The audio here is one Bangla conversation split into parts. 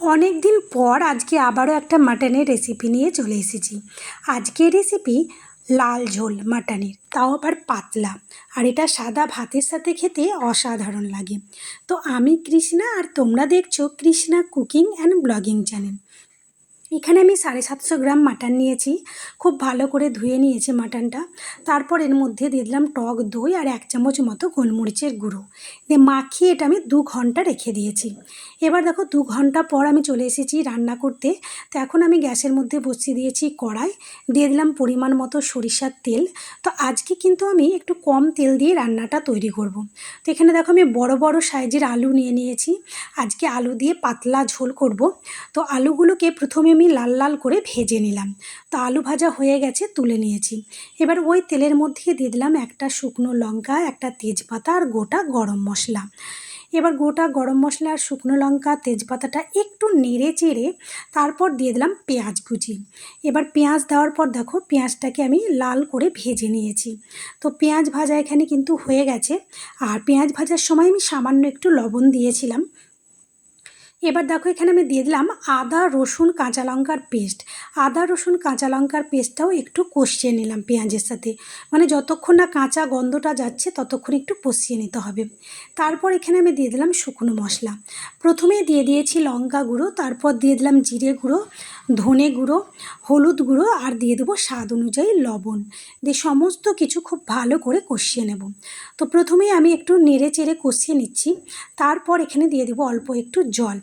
অনেক দিন পর আজকে আবারও একটা মাটনের রেসিপি নিয়ে চলে এসেছি। আজকের রেসিপি লাল ঝোল মাটনের, তাও আবার পাতলা। আর এটা সাদা ভাতের সাথে খেতে অসাধারণ লাগে। তো আমি কৃষ্ণা আর তোমরা দেখছ Krishna cooking and blogging channel. এখানে আমি সাড়ে সাতশো গ্রাম মাটন নিয়েছি। খুব ভালো করে ধুয়ে নিয়েছি মাটনটা। তারপর এর মধ্যে দিয়ে দিলাম টক দই আর এক চামচ মতো গোলমরিচের গুঁড়ো। দিয়ে মাখিয়ে এটা আমি দু ঘণ্টা রেখে দিয়েছি। এবার দেখো দু ঘণ্টা পর আমি চলে এসেছি রান্না করতে। তো এখন আমি গ্যাসের মধ্যে বসিয়ে দিয়েছি কড়াই। দিয়ে দিলাম পরিমাণ মতো সরিষার তেল। তো আজকে কিন্তু আমি একটু কম তেল দিয়ে রান্নাটা তৈরি করব। তো এখানে দেখো আমি বড় বড় সাইজের আলু নিয়ে নিয়েছি। আজকে আলু দিয়ে পাতলা ঝোল করব। তো আলুগুলোকে প্রথমে আমি লাল লাল করে ভেজে নিলাম। তো আলু ভাজা হয়ে গেছে, তুলে নিয়েছি। এবার ওই তেলের মধ্যে দিয়ে দিলাম একটা শুকনো লঙ্কা, একটা তেজপাতা আর গোটা গরম মশলা। এবার গোটা গরম মশলা আর শুকনো লঙ্কা, তেজপাতাটা একটু নেড়ে চেড়ে তারপর দিয়ে দিলাম পেঁয়াজ কুচি। এবার পেঁয়াজ দেওয়ার পর দেখো পেঁয়াজটাকে আমি লাল করে ভেজে নিয়েছি। তো পেঁয়াজ ভাজা এখানে কিন্তু হয়ে গেছে। আর পেঁয়াজ ভাজার সময় আমি সামান্য একটু লবণ দিয়েছিলাম। এবার দেখো এখানে আমি দিয়ে দিলাম আদা, রসুন, কাঁচা লঙ্কার পেস্ট। আদা, রসুন, কাঁচা লঙ্কার পেস্টটাও একটু কষিয়ে নিলাম পেঁয়াজের সাথে। মানে যতক্ষণ না কাঁচা গন্ধটা যাচ্ছে, ততক্ষণ একটু কষিয়ে নিতে হবে। তারপর এখানে আমি দিয়ে দিলাম শুকনো মশলা। প্রথমে দিয়ে দিয়েছি লঙ্কা গুঁড়ো, তারপর দিয়ে দিলাম জিরে গুঁড়ো, ধনে গুঁড়ো, হলুদ গুঁড়ো আর দিয়ে দেবো স্বাদ অনুযায়ী লবণ। দিয়ে সমস্ত কিছু খুব ভালো করে কষিয়ে নেব। তো প্রথমেই আমি একটু নেড়ে চেড়ে কষিয়ে নিচ্ছি। তারপর এখানে দিয়ে দেবো অল্প একটু জল।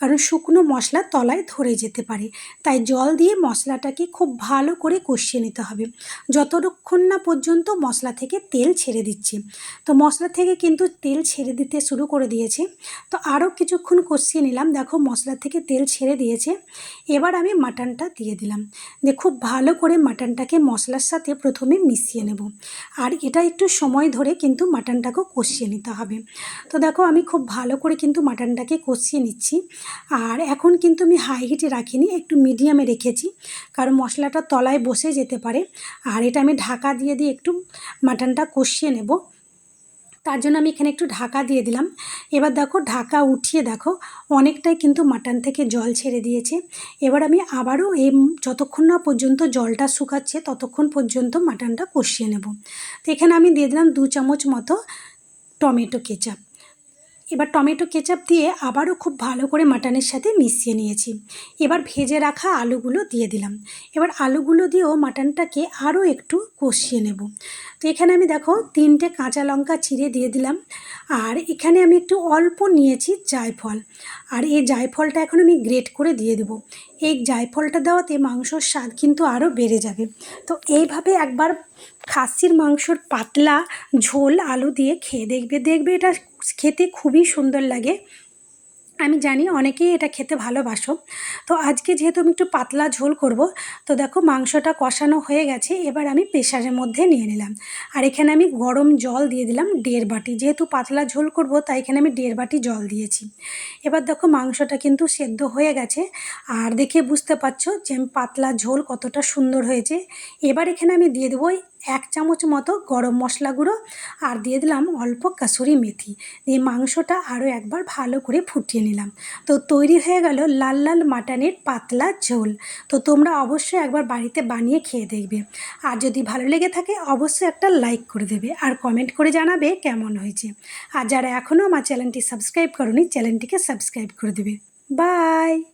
কারণ শুকনো মশলা তলায় ধরে যেতে পারে। তাই জল দিয়ে মশলাটাকে খুব ভালো করে কষিয়ে নিতে হবে। যতক্ষণ না পর্যন্ত মশলা থেকে তেল ছেড়ে দিচ্ছে। তো মশলা থেকে কিন্তু তেল ছেড়ে দিতে শুরু করে দিয়েছে। তো আরও কিছুক্ষণ কষিয়ে নিলাম। দেখো মশলা থেকে তেল ছেড়ে দিয়েছে। এবার আমি মাটনটা দিয়ে দিলাম। দিয়ে খুব ভালো করে মাটনটাকে মশলার সাথে প্রথমে মিশিয়ে নেব। আর এটা একটু সময় ধরে কিন্তু মাটনটাকেও কষিয়ে নিতে হবে। তো দেখো আমি খুব ভালো করে কিন্তু মাটনটাকে কষিয়ে নিচ্ছি। আর এখন কিন্তু আমি হাই হিটে রাখিনি, একটু মিডিয়ামে রেখেছি। কারণ মশলাটা তলায় বসে যেতে পারে। আর এটা আমি ঢাকা দিয়ে দিয়ে একটু মাটনটা কষিয়ে নেব। তার জন্য আমি এখানে একটু ঢাকা দিয়ে দিলাম। এবার দেখো, ঢাকা উঠিয়ে দেখো, অনেকটাই কিন্তু মাটন থেকে জল ছেড়ে দিয়েছে। এবার আমি আবারও এই যতক্ষণ না পর্যন্ত জলটা শুকাচ্ছে, ততক্ষণ পর্যন্ত মাটনটা কষিয়ে নেব। তো এখানে আমি দিয়ে দিলাম দু চামচ মতো টমেটো কেচাপ। এবার টমেটো কেচাপ দিয়ে আবারও খুব ভালো করে মাটনের সাথে মিশিয়ে নিয়েছি। এবার ভেজে রাখা আলুগুলো দিয়ে দিলাম। এবার আলুগুলো দিয়েও মাটনটাকে আরও একটু কষিয়ে নেব। তো এখানে আমি দেখো তিনটে কাঁচা লঙ্কা চিড়ে দিয়ে দিলাম। আর এখানে আমি একটু অল্প নিয়েছি জায়ফল। আর এই জায়ফলটা এখন আমি গ্রেট করে দিয়ে দেবো। এই জায়ফলটা দেওয়াতে মাংসর স্বাদ কিন্তু আরও বেড়ে যাবে। তো এইভাবে একবার খাসির মাংসর পাতলা ঝোল আলু দিয়ে খেয়ে দেখবে দেখবে এটা খেতে খুবই সুন্দর লাগে। আমি জানি অনেকেই এটা খেতে ভালোবাসো। তো আজকে যেহেতু আমি একটু পাতলা ঝোল করব, তো দেখো মাংসটা কষানো হয়ে গেছে, এবার আমি প্রেশারের মধ্যে নিয়ে নিলাম। আর এখানে আমি গরম জল দিয়ে দিলাম দেড় বাটি। যেহেতু পাতলা ঝোল করব, তাই এখানে আমি দেড় বাটি জল দিয়েছি। এবার দেখো মাংসটা কিন্তু সেদ্ধ হয়ে গেছে। আর দেখে বুঝতে পারছ যে পাতলা ঝোল কতটা সুন্দর হয়েছে। এবার এখানে আমি দিয়ে দেবো এক চামচ মতো গরম মশলা গুঁড়ো আর দিয়ে দিলাম অল্প কাসুরি মেথি। দিয়ে মাংসটা আরও একবার ভালো করে ফুটিয়ে নিলাম। তো তৈরি হয়ে গেল লাল লাল মাটনের পাতলা ঝোল। তো তোমরা অবশ্যই একবার বাড়িতে বানিয়ে খেয়ে দেখবে। আর যদি ভালো লেগে থাকে অবশ্যই একটা লাইক করে দেবে আর কমেন্ট করে জানাবে কেমন হয়েছে। আর যারা এখনও আমার চ্যানেলটি সাবস্ক্রাইব করনি, চ্যানেলটিকে সাবস্ক্রাইব করে দেবে। বাই!